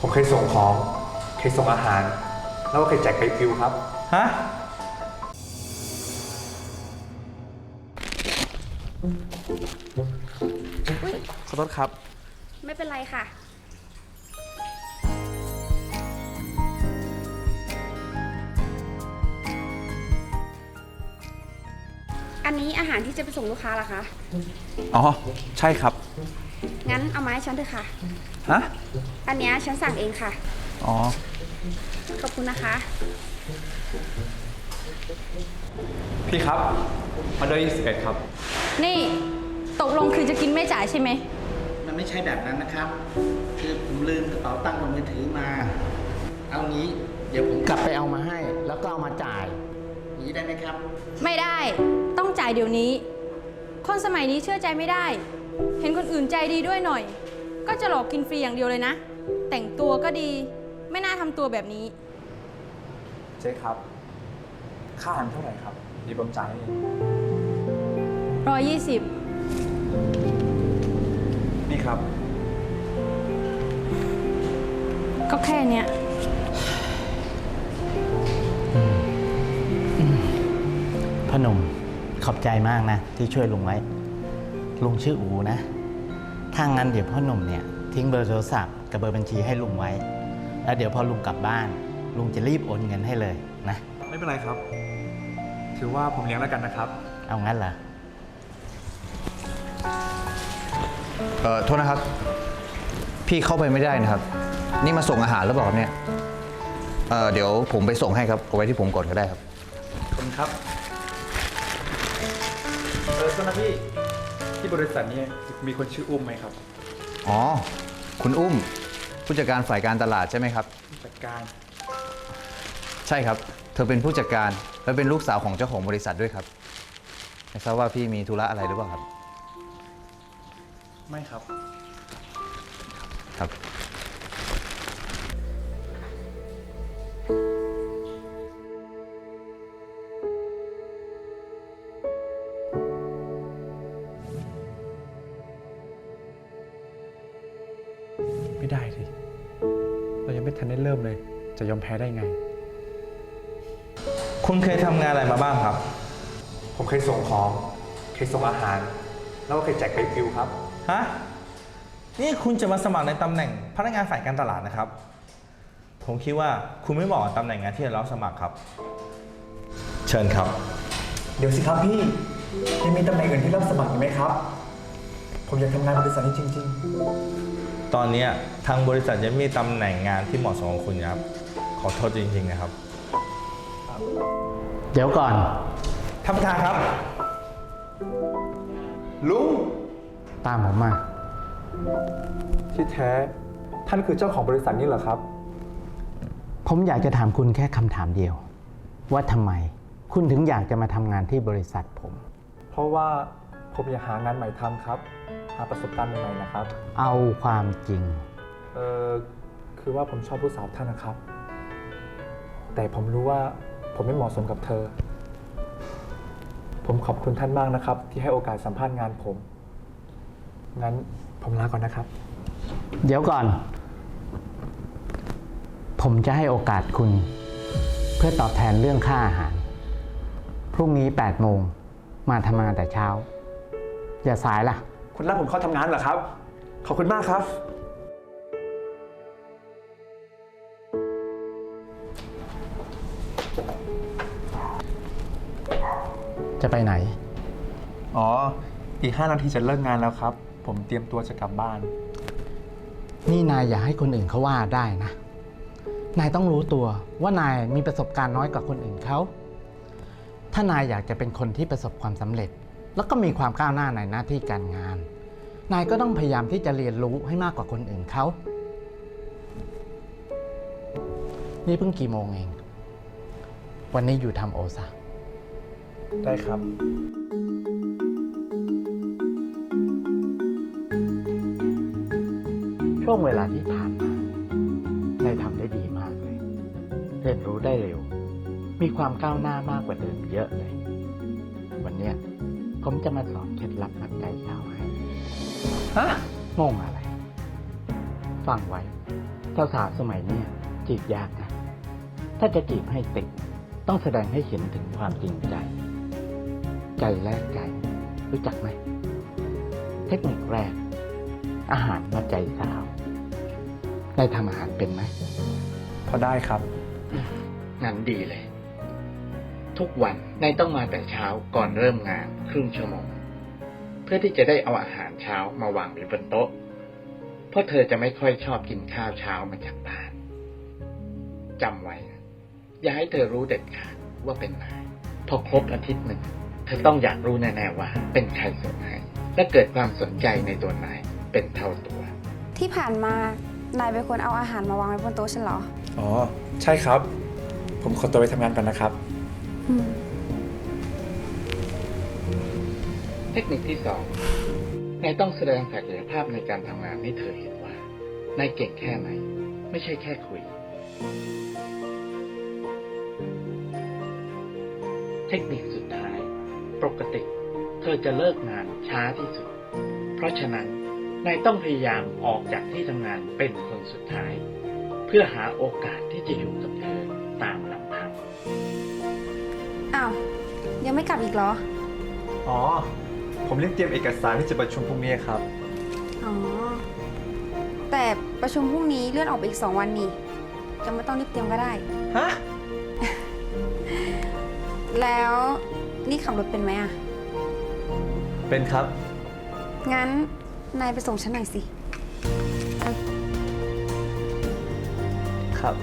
ผมเคยส่งของ เคยส่งอาหาร แล้วก็เคยแจกไปฟิวครับ ฮะ ขอโทษครับ ไม่เป็นไรค่ะ อันนี้อาหารที่จะไปส่งลูกค้าเหรอคะ อ๋อ ใช่ครับ งั้นเอามาให้ฉันเถอะค่ะ ฮะ อันเนี้ยฉันสั่งเองค่ะ อ๋อ ขอบคุณนะคะ พี่ครับ ออเดอร์21 ครับ นี่ ตกลงคือจะกินไม่จ่ายใช่ไหม มันไม่ใช่แบบนั้นนะครับ คือผมลืมกระเป๋าตังค์บนมือถือมา เอางี้ เดี๋ยวผมกลับไปเอามาให้ แล้วก็เอามาจ่ายอย่างนี้ได้ไหมครับ ไม่ได้ ต้องจ่ายเดี๋ยวนี้ คนสมัยนี้เชื่อใจไม่ได้ เห็นคนอื่นใจดีด้วยหน่อย ก็จะหลอกกินฟรีอย่างเดียวเลยนะ แต่งตัวก็ดี ไม่น่าทำตัวแบบนี้ เจ๊ครับ ค่าอาหารเท่าไหร่ครับดีผมจ่ายให้เองร้อยยี่สิบ นี่ครับ ก็แค่เนี้ย พอหนุ่มขอบใจมากนะ ที่ช่วยลุงไว้ ลุงชื่ออูนะ ถ้างั้นเดี๋ยวพ่อหนุ่มเนี่ยทิ้งเบอร์โทรศัพท์กับเบอร์บัญชีให้ลุงไว้ แล้วเดี๋ยวพอลุงกลับบ้าน ลุงจะรีบโอนเงินให้เลยนะ ไม่เป็นไรครับ ถือว่าผมเลี้ยงแล้วกันนะครับ เอางั้นเหรอ เอ่อ โทษนะครับ พี่เข้าไปไม่ได้นะครับ นี่มาส่งอาหารหรือเปล่าครับเนี่ย เอ่อ เดี๋ยวผมไปส่งให้ครับเอาไว้ที่ผมก่อนก็ได้ครับ ขอบคุณครับ เออโทษนะพี่ ที่บริษัทนี้มีคนชื่ออุ้มไหมครับอ๋อ คุณอุ้ม ผู้จัดการฝ่ายการตลาดใช่ไหมครับจัดการ ใช่ครับ เธอเป็นผู้จัดการและเป็นลูกสาวของเจ้าของบริษัทด้วยครับไม่ทราบว่าพี่มีธุระอะไรหรือเปล่าครับ ไม่ครับ ครับ ไม่ได้สิเรายังไม่ทันได้เริ่มเลย จะยอมแพ้ได้ไง คุณเคยทำงานอะไรมาบ้างครับ ผมเคยส่งของ เคยส่งอาหาร แล้วก็เคยแจกไปฟิวครับ ฮะ นี่คุณจะมาสมัครในตำแหน่งพนักงานฝ่ายการตลาดนะครับ ผมคิดว่าคุณไม่เหมาะกับตำแหน่งงานที่เรารับสมัครครับ เชิญครับ เดี๋ยวสิครับพี่ยังมีตำแหน่งอื่นที่รับสมัครอยู่ไหมครับ ผมอยากทำงานบริษัทนี้จริง ตอนเนี้ยทางบริษัทยังไม่มีตำแหน่งงานที่เหมาะสมกับคุณครับ ขอโทษจริงๆนะครับ เดี๋ยวก่อนท่านประธานครับ ลุง ตามผมมาๆที่แท้ ท่านคือเจ้าของบริษัทนี้เหรอครับ ผมอยากจะถามคุณแค่คำถามเดียว ว่าทำไมคุณถึงอยากจะมาทำงานที่บริษัทผม เพราะว่าผมอยากหางานใหม่ทำครับ หาประสบการณ์ใหม่ๆนะครับ เอาความจริง เออคือว่าผมชอบผู้สาวท่านนะครับ แต่ผมรู้ว่าผมไม่เหมาะสมกับเธอ ผมขอบคุณท่านมากนะครับ ที่ให้โอกาสสัมภาษณ์งานผม งั้นผมลาก่อนนะครับ เดี๋ยวก่อน ผมจะให้โอกาสคุณ เพื่อตอบแทนเรื่องค่าอาหาร พรุ่งนี้8โมงมาทำงานแต่เช้า อย่าสายล่ะ คุณรับผมเข้าทำงานเหรอครับ ขอบคุณมากครับ จะไปไหน อ๋อ อีก5นาทีจะเลิกงานแล้วครับ ผมเตรียมตัวจะกลับบ้าน นี่นายอย่าให้คนอื่นเขาว่าได้นะ นายต้องรู้ตัวว่านายมีประสบการณ์น้อยกว่าคนอื่นเขา ถ้านายอยากจะเป็นคนที่ประสบความสำเร็จ แล้วก็มีความก้าวหน้าในหน้าที่การงาน นายก็ต้องพยายามที่จะเรียนรู้ให้มากกว่าคนอื่นเขา นี่เพิ่งกี่โมงเอง วันนี้อยู่ทำโอซาได้ครับ ช่วงเวลาที่ผ่านมานายทำได้ดีมากเลย เรียนรู้ได้เร็ว มีความก้าวหน้ามากกว่าเดิมเยอะเลย วันเนี้ย ผมจะมาสอนเคล็ดลับมัดใจสาวให้ฮะงงอะไร ฟังไว้สาวๆสมัยเนี้ยจีบยากนะ ถ้าจะจีบให้ติด ต้องแสดงให้เห็นถึงความจริงใจ ใจแลกใจ รู้จักไหม เทคนิคแรก อาหารมาใจสาว ได้ทำอาหารเป็นไหมพอได้ครับ งั้นดีเลย ทุกวันนายต้องมาแต่เช้าก่อนเริ่มงานครึ่งชั่วโมง เพื่อที่จะได้เอาอาหารเช้ามาวางไว้บนโต๊ะ เพราะเธอจะไม่ค่อยชอบกินข้าวเช้ามาจากบ้านจำไว้นะอย่าให้เธอรู้เด็ดขาดว่าเป็นนายพอครบอาทิตย์หนึ่งเธอต้องอยากรู้แน่ๆว่า เป็นใครส่งให้และเกิดความสนใจในตัวนายเป็นเท่าตัว ที่ผ่านมานายเป็นคนเอาอาหารมาวางไว้บนโต๊ะฉันเหรอ อ๋อ ใช่ครับ ผมขอตัวไปทำงานก่อนนะครับอืม เทคนิคที่สองนายต้องแสดงศักยภาพในการทำงานให้เธอเห็นว่านายเก่งแค่ไหน ไม่ใช่แค่คุย เทคนิคสุดท้าย ปกติ เธอจะเลิกงานช้าที่สุด เพราะฉะนั้นนายต้องพยายามออกจากที่ทำงานเป็นคนสุดท้าย เพื่อหาโอกาสที่จะอยู่กับเธอตาม อ้าว ยังไม่กลับอีกเหรอ อ๋อ ผมรีบเตรียมเอกสารที่จะประชุมพรุ่งนี้ครับ อ๋อ แต่ประชุมพรุ่งนี้เลื่อนออกไปอีกสองวันนี่จะไม่ต้องรีบเตรียมก็ได้ ฮะ แล้วนี่ขับรถเป็นไหมอะเป็นครับ งั้นนายไปส่งฉันหน่อยสิ ครับ